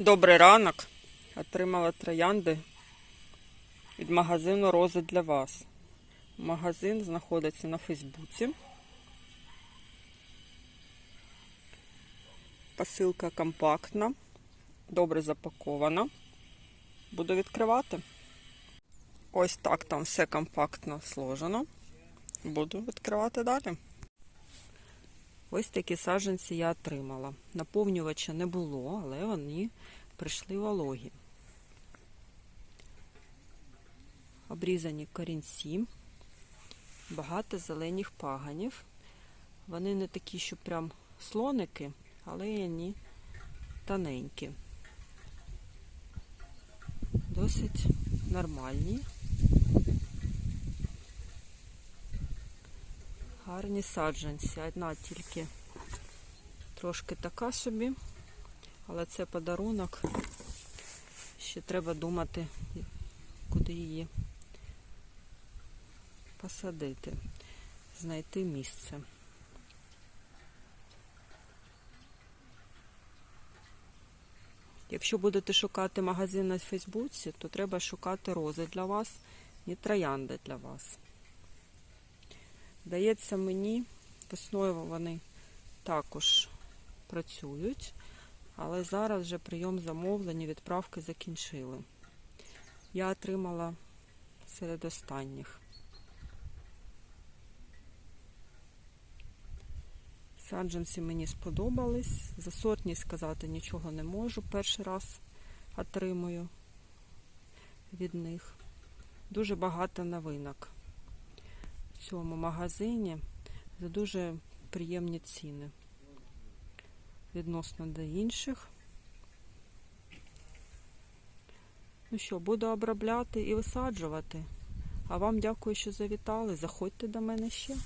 Добрий ранок. Отримала троянди від магазину Рози для вас. Магазин знаходиться на Фейсбуці. Посилка компактна, добре запакована. Буду відкривати. Ось так там все компактно сложено. Буду відкривати далі. Ось такі саджанці я отримала. Наповнювача не було, але вони прийшли вологі. Обрізані корінці, багато зелених паганів. Вони не такі, що прям слоники, але вони тоненькі. Досить нормальні. Гарні саджанці. Одна тільки трошки така собі, але це подарунок. Ще треба думати, куди її посадити, знайти місце. Якщо будете шукати магазин на Фейсбуці, то треба шукати рози для вас і троянди для вас. Здається мені, весною вони також працюють, але зараз вже прийом замовлень і відправки закінчили. Я отримала серед останніх. Саджанці мені сподобались. За сортність сказати нічого не можу. Перший раз отримую від них. Дуже багато новинок цьому магазині за дуже приємні ціни відносно до інших. Ну що, буду обробляти і висаджувати. А вам дякую, що завітали. Заходьте до мене ще.